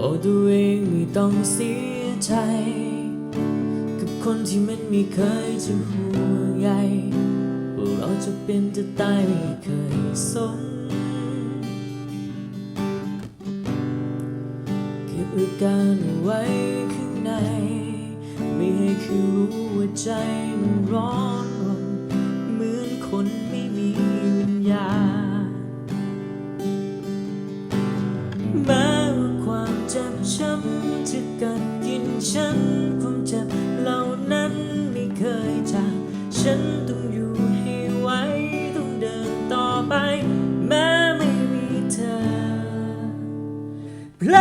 บอกตัวเองไม่ต้องเสียใจ กับคนที่มันไม่เคยจะห่วงใยว่าเราจะเป็นจะตายไม่เคยสนเก็บอาการเอาไว้ข้างใน ไม่ให้คือรู้ว่าใจมันร้อน ช้ำจะกัดกินฉันความเจ็บเหล่านั้นไม่เคยจากฉันต้องอยู่ให้ไหวต้องเดินต่อไป แม้ไม่มีเธอแผล